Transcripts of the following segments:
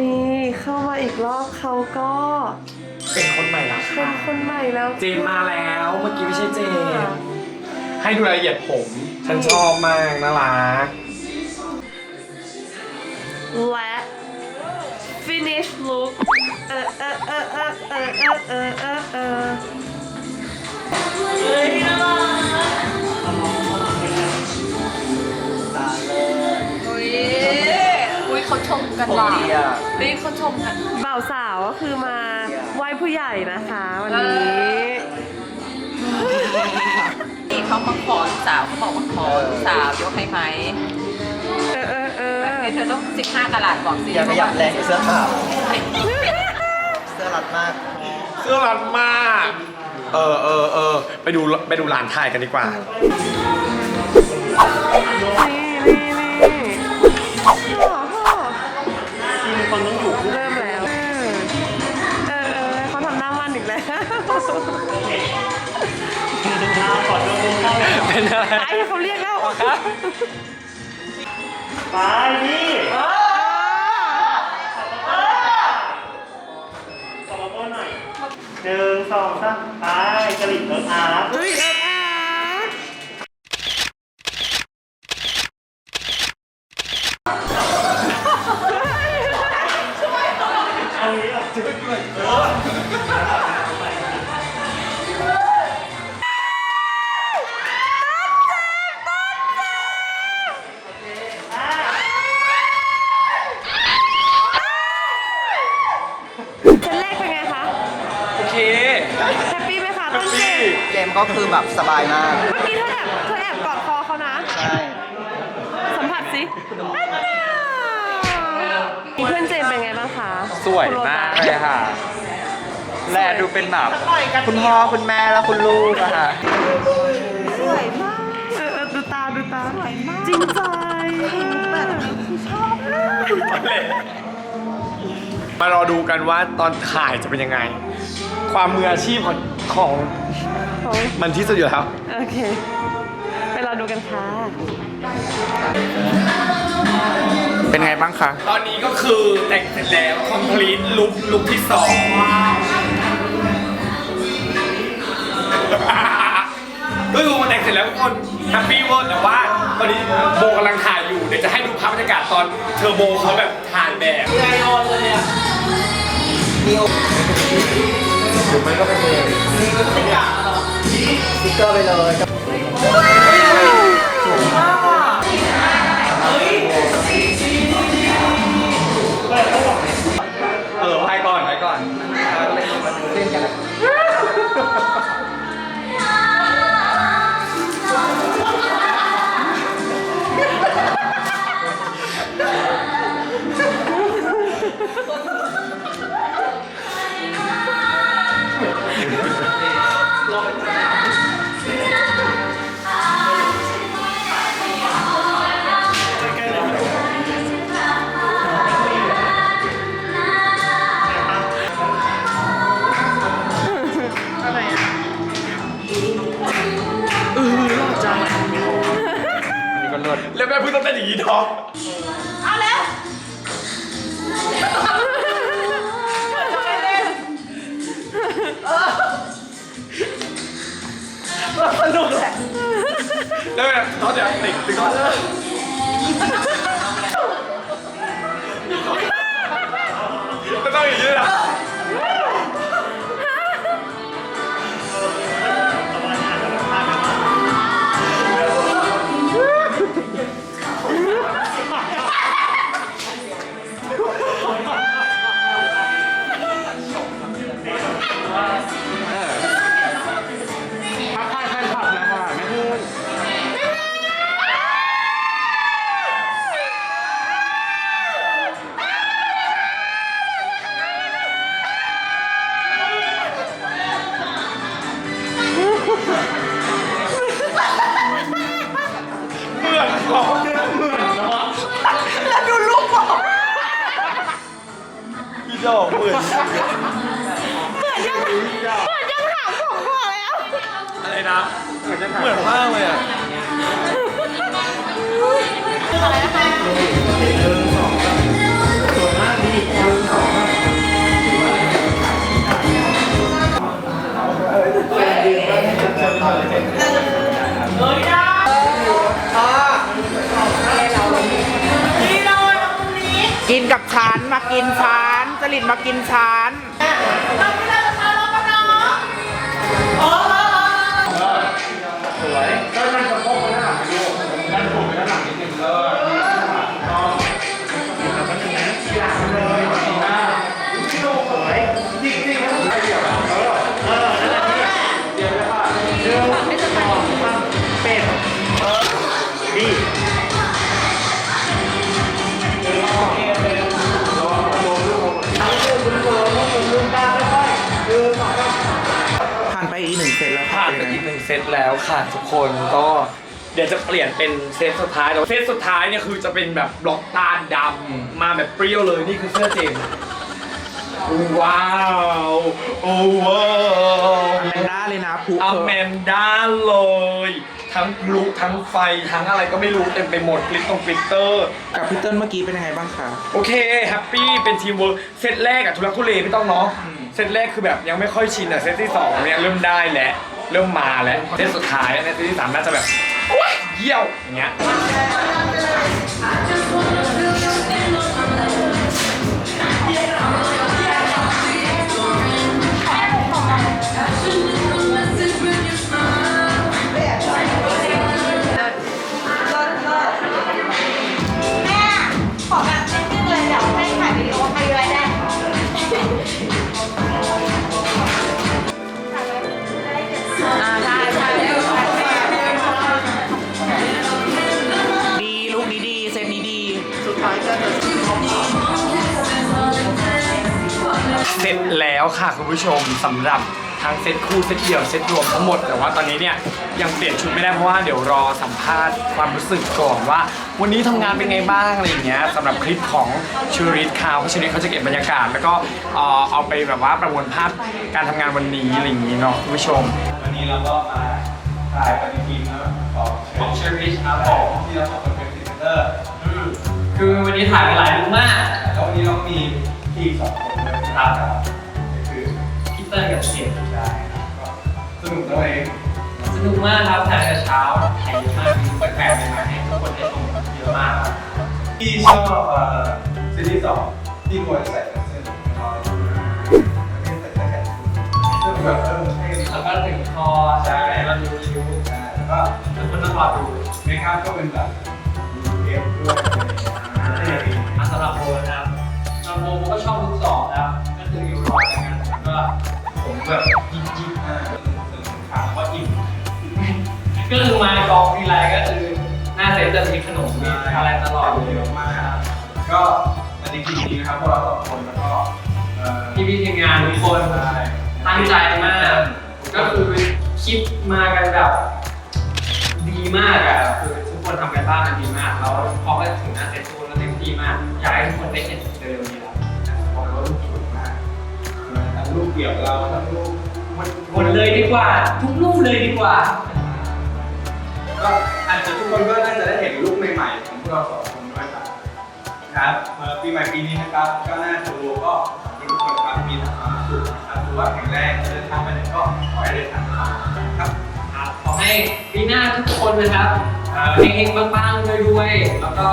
นี่เข้ามาอีกรอบเขาก็เป็นคนใหม่ละเป็ค่ะนคนใหม่แล้วเจมมาแล้วเมื่อกี้ไม่ใช่เจมให้ดูรายละเอียดผม ฉันชอบมากน่ารัก และ finish look เออเออเออเออเออเออเออเออเอออุ้ย กันว่ะอุ้ยเขาชมกัน บ่าวสาวก็คือมาไหว้ผู้ใหญ่นะคะวันนี้นี่เขามาขอลูกสาวเขาบอกว่าขอลูกสาวยกให้ไหมเออเออเออเธอต้อง15กะลัดบอกสิอย่าขยับแรงเสื้อขาวเสื้อรัดมาก เสื้อรัดมาก เออเออเออไปดูไปดูร้านถ่ายกันดีกว่า เป็นอะไรไอ้เขาเรียกแล้วไปนี่ขอมาโต้หน่อยหนึ่งสองสามไปกระดิ่งรถอาร์ตเฮ้ยเอออาร์ตเอางี้อะเซ กมก็คือแบบสบายมากเมื่อกี้เธอแอบเธอแอบกอดคอเขานะ ใช่ สัมผัสสิมีเพื่อนเจนเป็นไงบ้างคะสวยมากเลยค่ะ แลดูเป็นแบบคุณพ่อคุณแม่และคุณลูกอะค่ะ สวยมากเออเออดูตาดูตา สวยมากจริงใจแบบนี้คือชอบมากมารอดูกันว่าตอนถ่ายจะเป็นยังไง ความมืออาชีพของของ โอ้ยมันที่สุดอยู่แล้ว โอเค ไปรอดูกันค่ะ เป็นไงบ้างคะตอนนี้ก็คือแต่งเสร็จแล้ว complete ลุคลุคที่สองก็คือแต่งเสร็จแล้วทุกคนแฮปปี้เวิร์ดแต่ว่าตอนนี้โบกำลังถ่ายอยู่เดี๋ยวจะให้ดูภาพบรรยากาศตอนเทอร์โบเขาแบบถ่ายแบบ ติ๊กเกอร์ไปเลยสวยมาก่อนให้ก่อนให้ก่อนเล่นกันเลย 不要碰到在你一头。阿雷。啊！我愤怒了。两位，早点，你你过来。เหมือนจะขามผมพอแล้ว อะไรนะเหมือนจะามเหมือนมากเลยอะอะไรนะคะกินกับฉันมากินฉันสลิดมากินฉัน ซตแล้วค่ะทุกคนก็เดี๋ยวจะเปลี่ยนเป็นเซตสุดท้ายแล้วเซตสุดท้ายเนี่ยคือจะเป็นแบบบล็อกตาดำมาแบบเปรี้ยวเลยนี่คือเสื้อเจมส์ว้าวโอ้ว้าวแมนด้าเลยนะผูอแมนด้าเลย ทั้งพลุทั้งไฟทั้งอะไรก็ไม่รู้เต็มไปหมดกลิตตรงกลิตเตอร์ กับพี่เติ้ลเมื่อกี้เป็นยังไงบ้างคะ โอเคแฮปปี้เป็นทีมเวิร์กเซตแรกอะทุลักทุเลไม่ต้องเนาะเซตแรกคือแบบยังไม่ค่อยชินอะเซตที่สองเนี่ยเริ่มได้แล้ว เริ่มมาแล้วเซตสุดท้ายเนี่ยเซตที่สามน่าจะแบบเยี่ยวอย่างเงี้ย ค่ะคุณผู้ชมสำหรับทั้งเซตคู่เซตเดี่ยวเซตรวมทั้งหมด แต่ว่าตอนนี้เนี่ยยังเปลี่ยนชุดไม่ได้เพราะว่าเดี๋ยวรอสัมภาษณ์ความรู้สึกก่อนว่า วันนี้ทำงานเป็นไงบ้างอะไรอย่างเงี้ยสำหรับคลิปของชูริตคาวชูริตเขาจะเก็บบรรยากาศ แล้วก็เอ่อเอาไปแบบว่าประมวลภาพการทำงานวันนี้อะไรอย่างงี้เนาะคุณผู้ชม วันนี้เราก็มาถ่ายปฏิทินนะครับของของเชอริชครับผมที่เราสองคนเป็นพรีเซนเตอร์อืมคือวันนี้ถ่ายมาหลายรูปมากแล้ววันนี้เรามีทีมสองคนด้วยนะครับ เตอร์กับเสียงได้ครับก็สนุกด้วยสนุกมากครับถ่ายแต่เช้าถ่ายเยอะมากมีแปลกๆใหม่ๆให้ทุกคนได้ชมเยอะมากครับที่ชอบเอ่อซีรีส์สองที่ควรใส่เสื้อน้อไม่ใส่เสื้อแขนเสื้อแบบเออให้แล้วก็ถึงคอใช่แล้วดูนิ้วใช่แล้วก็แล้วคนต้องรอดูเมคอัพก็เป็นแบบเอฟด้วยอะไรอย่างเงี้ยสำหรับโบนะครับสำหรับโบก็ชอบลุ จะมีขนมมีอะไรตลอดเลยอะมากก็อันนี้จริงๆนะครับพวกเราสองคนแล้วก็พี่พี่ทีมงานทุกคนตั้งใจมาก ก็คือคิดมากันแบบดีมากอะคือทุกคนทำกันบ้านกันดีมากแล้วพอไปถึงหน้าเซ็ตทุกคนก็เต็มที่มากอยากให้ทุกคนได้เห็นเร็วๆนี้แล้วบอกเลยว่าลูกสวยมากทั้งลูกเกี่ยวเราทั้งลูกหมดเลยดีกว่า ทุกรูปเลยดีกว่าก็ อาจจะทุกคนก็น่าจะได้เห็นลูกใหม่ๆของพวกเราสองคนด้วยครับครับเอ่อปีใหม่ปีนี้นะครับก็น่าจะรู้ก็ทุกคนครับมีแต่ความสุขนะครับถือว่าแข็งแรงเดินทางไปไหนก็ขอให้เดินทางปลอดภัยครับครับขอให้ปีหน้าทุกคนนะครับเอ่อเฮงๆปังๆรวยๆแล้วก็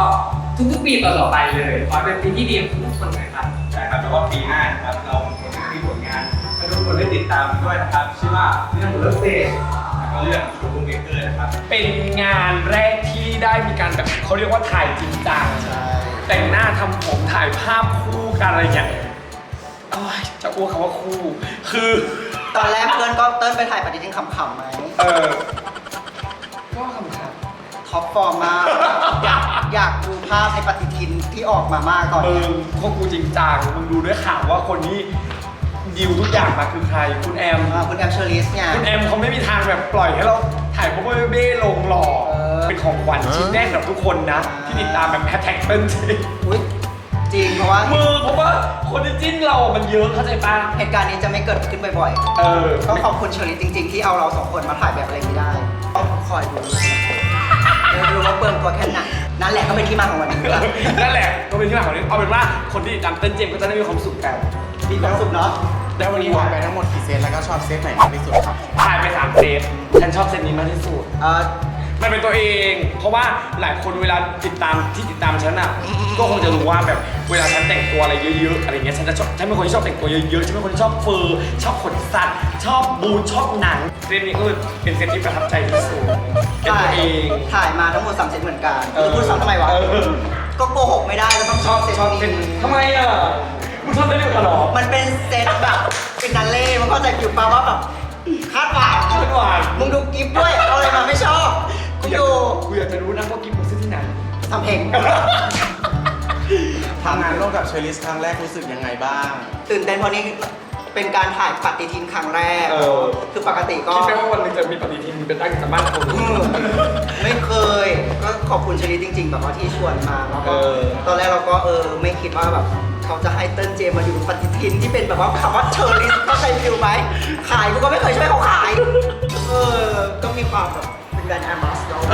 ทุกๆปีต่อๆไปเลยขอให้เป็นปีที่ดีของทุกคนเลยครับ ใช่ครับแต่ว่าปีหน้านะครับเราจะมีผลงานให้ทุกคนได้ติดตามด้วยนะครับชื่อว่าเรื่องเลิฟเดย์ แล้วก็เรื่องชูบูเมเกอร์นะครับ เป็นงานแรกที่ได้มีการแบบเขาเรียกว่าถ่ายจริงจังแต่งหน้าทำผมถ่ายภาพคู่กันอะไรอย่างเงี้ยโอ้ยจะอ้วกคำว่าคู่ คือตอนแรกเพื่อนก็เติ้ลไปถ่ายปฏิทินขำๆไหมเออก็คำถามท็อปฟอร์มมากอยากอยากดูภาพในปฏิทินที่ออกมามากตอนมึนี้งพวกกูจริงจังมึงดูด้วยข่าวว่าคนนี้ ดิวทุกอย่างมาคือใคร คุณแอม อ่าคุณแอมเชอริสเนี่ย คุณแอมเขาไม่มีทางแบบปล่อยให้เราถ่ายโปเบ้ๆลงหล่อ เออ เป็นของขวัญชิ้นแรกสำหรับทุกคนนะ ที่ติดตามแบบแฮชแท็กเป็นจริงอุ๊ยจริงเพราะว่ามือเพราะว่าคนที่จิ้นเรามันเยอะเข้าใจปะเหตุการณ์นี้จะไม่เกิดขึ้นบ่อยเออ ๆ ก็ขอบคุณเชอริสจริง ๆ ที่เอาเราสองคนมาถ่ายแบบอะไรนี้ได้ต้องคอยดูเดี๋ยวดูว่าเปิ่งตัวแค่ไหนนั่นแหละก็เป็นที่มาของวันนี้นั่นแหละก็เป็นที่มาของนี้เอาเป็นว่าคนที่ติดตามเต้นเจมส์ก็จะได้มีความสุขกัน มีความสุขเนาะ แล้ววันนี้ถ่ายไปทั้งหมดกี่เซตแล้วก็ชอบเซตไหนมากที่สุดครับถ่ายไปสามเซตฉันชอบเซตนี้มากที่สุด เอ่อมันเป็นตัวเอง เพราะว่าหลายคนเวลาติดตามที่ติดตามฉันอะ ก็คงจะรู้ว่าแบบเวลาฉันแต่งตัวอะไรเยอะๆอะไรเงี้ยฉันจะชอบฉันเป็นคนที่ชอบแต่งตัวเยอะๆฉันเป็นคนที่ชอบเฟอร์ชอบขนสัตว์ ชอบบูทชอบหนังเซตนี้ก็เลยเป็นเซตที่ประทับใจที่สุดเป็นถ่าตัยวเอง ถ่ายมาทั้งหมดสามเซตเหมือนกันเออพูดซ้ำทำไมวะ เออ ก็โกหกไม่ได้ก็ต้องชอบเซตชอบเป็นนี้ทำไมอะ มึงชอบเต้นเดียวกันเหรอมันเป็นเซตแบบฟินาเล่มันเข้าใจอยู่ปะว่าแบบคาดหวังคาดหวังมึงดูกิฟต์ด้วยเอาอะไรมาไม่ชอบกูกูอยากดูกูอยากจะรู้นะว่ากิฟต์มึงซื้อที่ไหนทำเพลงทำงานร่วมกับเชอริสครั้งแรกรู้สึกยังไงบ้าง ตื่นเต้นเพราะนี่เป็นการถ่ายปฏิทินครั้งแรกเออคือปกติก็คิดไหมว่าวันหนึงจะมีปฏิทินเป็นตั้งกับบ้านคนอืมไม่เคย ก็ขอบคุณชลิดจริง ๆ แบบว่าที่ชวนมาแล้วก็เออตอนแรกเราก็เออไม่คิดว่าแบบ เขาจะให้เติ้ลเจมมาอยู่ปฏิทินที่เป็นแบบว่าคำว่าเชอริสเข้าใจฟิลไหมขายกูก็ไม่เคยช่วยเขาขาย เออ ก็มีความแบบเป็นแบรนด์แอมบาสเดอร์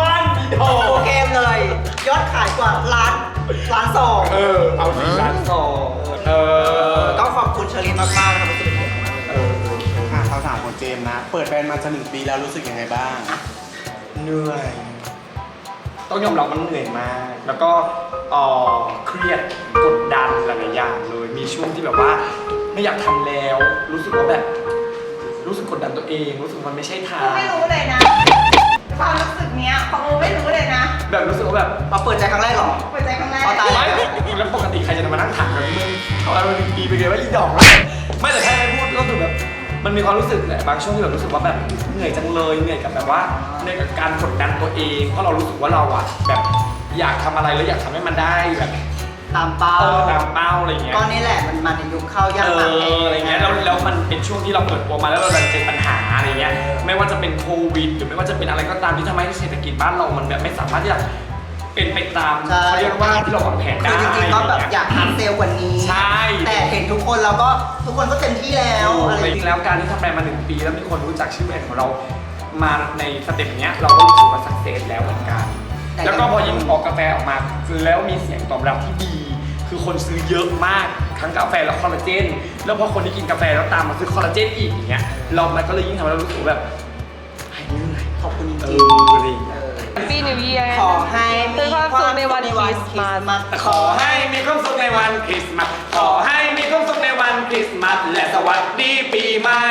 มันมีโถโอเคเลย ยอดขายกว่าล้านล้านสองเออ เอาสี่ล้านสองเออก็ขอบคุณเชอริสมากๆนะครับรู้สึกเป็นเกียรติมากๆเอออะเขาถามของเจมส์นะ เปิดแบรนด์มาจะหนึ่งปีแล้วรู้สึกยังไงบ้าง เหนื่อย ต้องยอมรับมันเหนื่อยมาก แล้วก็เอ่อเครียดกดดันหลายๆอย่างเลย มีช่วงที่แบบว่าไม่อยากทำแล้ว รู้สึกว่าแบบ รู้สึกกดดันตัวเอง รู้สึกมันไม่ใช่ทาง ไม่รู้เลยนะ ความรู้สึกเนี้ยของโอไม่รู้เลยนะแบบรู้สึกว่าแบบ มาเปิดใจครั้งแรกเหรอ เปิดใจครั้งแรก เอาตาย ไม่แล้วปกติใครจะมานั่งถามกันมึงเขาอะไรมันปีไปเลยว่าอีดอกไม่ มันมีความรู้สึกแหละบางช่วงที่แบบรู้สึกว่าแบบเหนื่อยจังเลยเหนื่อยกับแบบว่าเหนื่อยกับการกดดันตัวเองเพราะเรารู้สึกว่าเราอะแบบอยากทำอะไรแล้วอยากทำให้มันได้แบบตามเป้าเออตามเป้าอะไรเงี้ย ก็นี่แหละมันมาในยุคเข้ายากเอมากออะไรเงี้ยแล้วแล้วมันเป็นช่วงที่เราเปิดตัวมาแล้วเราดันเจอปัญหาอะไรเงี้ยไม่ว่าจะเป็นโควิดหรือไม่ว่าจะเป็นอะไรก็ตามที่ทำให้เศรษฐกิจบ้านเรามันแบบไม่สามารถที่จะ เป็นไปตามใช่ เขาเรียกว่าที่เราวางแผนคืได้อจริงๆก็แบบอยากหาเซลล์กว่านี้ ใช่แต่เห็นทุกคนเราก็ทุกคนก็เต็มที่แล้วอะไรจริงๆแล้วการที่ทำแบรนด์มาหนึ่งปี แล้วมีคนรู้จักชื่อแบรนด์ของเรา มาในสเต็ปเนี้ยเราก็รู้สึกว่าสักเซสแล้วเหมือนกัน แล้วก็พอยิงออกกาแฟออกมาแล้วมีเสียงตอบรับที่ดี คือคนซื้อเยอะมากทั้งกาแฟและคอลลาเจน แล้วพอคนที่กินกาแฟแล้วตามมาซื้อคอลลาเจนอีกอย่างเงี้ยเรามันก็เลยยิ่งทำให้เรารู้สึกแบบหายเหนื่อยขอบคุณจเอริงออะไรอย่างๆเงี้เอยอ ปีนิวเยียร์ขอให้คือความสุขในวันคริสต์มาสขอให้มีความสุขในวันคริสต์มาสขอให้มีความสุขในวันคริสต์มาสและสวัสดีปีใหม่